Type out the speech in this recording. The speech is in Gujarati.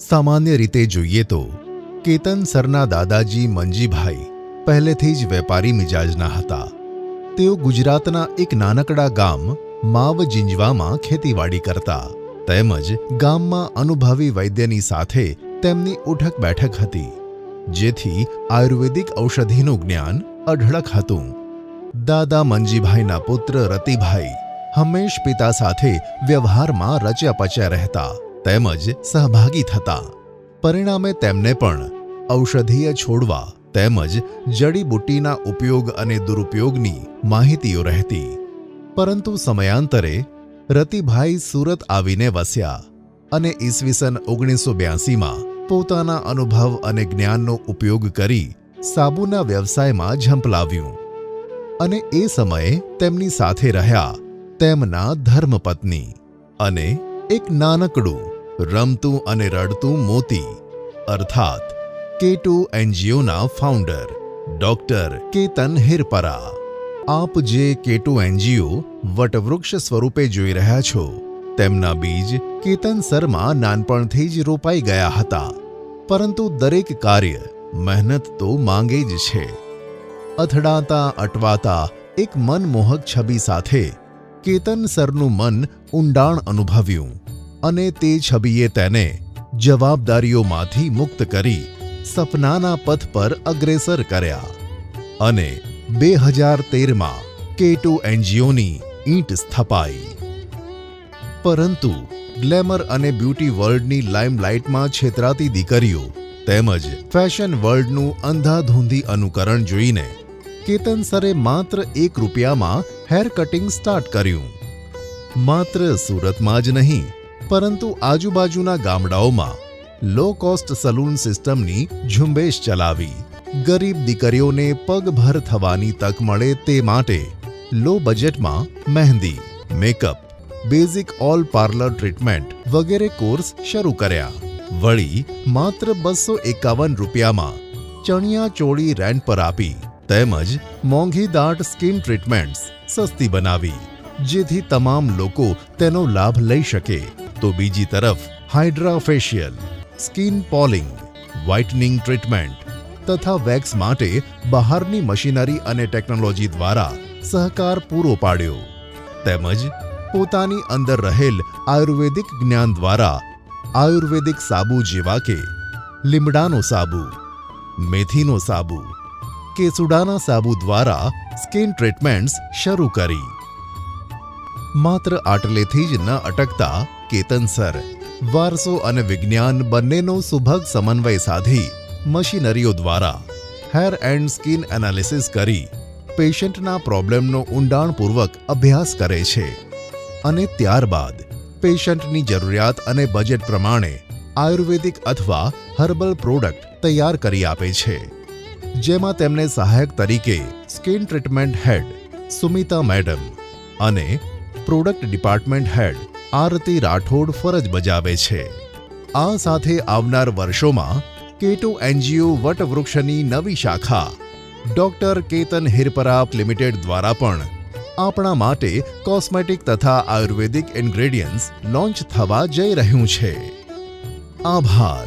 સામાન્ય રીતે જોઈએ તો, કેતન સરના દાદાજી મંજીભાઈ પહેલેથી જ વેપારી મિજાજના હતા. તેઓ ગુજરાતના એક નાનકડા ગામ માવ જિંજવામાં ખેતીવાડી કરતા, તેમજ ગામમાં અનુભવી વૈદ્યની સાથે તેમની ઉઠક બેઠક હતી, જેથી આયુર્વેદિક ઔષધિનું જ્ઞાન અઢળક હતું. દાદા મંજીભાઈના પુત્ર રતિભાઈ હંમેશ પિતા સાથે વ્યવહારમાં રચ્યા પચ્યા રહેતા. તેમજ સહભાગી થતા. પરિણામે તેમને પણ ઔષધીય છોડવા તેમજ જડીબુટ્ટીના ઉપયોગ અને દુરુપયોગની માહિતીઓ રહેતી. પરંતુ સમયાંતરે રતિભાઈ સુરત આવીને વસ્યા અને ઈસવીસન ઓગણીસો બ્યાસીમાં પોતાના અનુભવ અને જ્ઞાનનો ઉપયોગ કરી સાબુના વ્યવસાયમાં ઝંપલાવ્યું. અને એ સમયે તેમની સાથે રહ્યા તેમના ધર્મપત્ની અને એક નાનકડું રમતું અને રડતું મોતી, અર્થાત કે ટુ એનજીઓના ફાઉન્ડર ડોક્ટર કેતન હિરપરા. આપ જે કેટુ એનજીઓ વટવૃક્ષ સ્વરૂપે જોઈ રહ્યા છો, તેમના બીજ કેતન સરમાં નાનપણથી જ રોપાઈ ગયા હતા. પરંતુ દરેક કાર્ય મહેનત તો માંગે જ છે. અથડાતા, અટવાતા એક મનમોહક છબી સાથે કેતન સરનું મન ઊંડાણ અનુભવ્યું. અને તે છબીએ તેને જવાબદારીઓમાંથી મુક્ત કરી સપનાના પથ પર અગ્રેસર કર્યા. અને બે હજાર તેરમાં કેટુ એનજીઓની ઈંટ સ્થપાઈ. પરંતુ ગ્લેમર અને બ્યુટી વર્લ્ડની લાઇમલાઇટમાં છેતરાતી દીકરીઓ તેમજ ફેશન વર્લ્ડનું અંધાધૂંધી અનુકરણ જોઈને કેતન સરે માત્ર એક રૂપિયામાં હેર કટિંગ સ્ટાર્ટ કર્યું. માત્ર સુરતમાં જ નહીં પરંતુ આજુબાજુના ગામડાઓમાં લો કોસ્ટ સલૂન સિસ્ટમની ઝુંબેશ ચલાવી ગરીબ દીકરીઓને પગભર થવાની તક મળે તે માટે લો બજેટમાં mehndi makeup basic all parlour treatment વગેરે કોર્સ શરૂ કર્યા. વળી માત્ર બસો એકાવન રૂપિયામાં ચણિયા ચોળી રેન્ટ પર આપી તેમજ મોંઘી દાટ સ્કિન ટ્રીટમેન્ટ્સ સસ્તી બનાવી, જેથી તમામ લોકો તેનો લાભ લઈ શકે. તો બીજી તરફ હાઇડ્રા ફેશિયલ સ્કિન પોલિંગ, વ્હાઇટનિંગ ટ્રીટમેન્ટ તથા વેક્સ માટે બહારની મશીનરી અને ટેકનોલોજી દ્વારા સહકાર પૂરો પાડ્યો. તેમજ પોતાની અંદર રહેલ આયુર્વેદિક જ્ઞાન દ્વારા આયુર્વેદિક સાબુ જેવા કે લીમડાનો સાબુ, મેથીનો સાબુ, કેસુડાના સાબુ દ્વારા સ્કિન ટ્રીટમેન્ટ્સ શરૂ કરી. માત્ર આટલેથી જ ન અટકતા કેતન સર, વારસો અને વિજ્ઞાન બંનેનો સુભગ સમન્વય સાધી મશીનરીઓ દ્વારા હેર એન્ડ સ્કિન એનાલિસિસ કરી પેશન્ટના પ્રોબ્લેમનો ઊંડાણપૂર્વક અભ્યાસ કરે છે અને ત્યારબાદ પેશન્ટની જરૂરિયાત અને બજેટ પ્રમાણે આયુર્વેદિક અથવા હર્બલ પ્રોડક્ટ તૈયાર કરી આપે છે, જેમાં તેમને સહાયક તરીકે skin treatment head Sumita madam અને product department head Aarti Rathod ફરજ બજાવે છે. આ સાથે આવનાર વર્ષોમાં કેટુ એનજીઓ વટવૃક્ષની નવી શાખા, ડોક્ટર કેતન હિરપરાપ લિમિટેડ દ્વારા પણ આપણા માટે કોસ્મેટિક તથા આયુર્વેદિક ઇન્ગ્રેડિયન્ટ્સ લોન્ચ થવા જઈ રહ્યું છે. આભાર.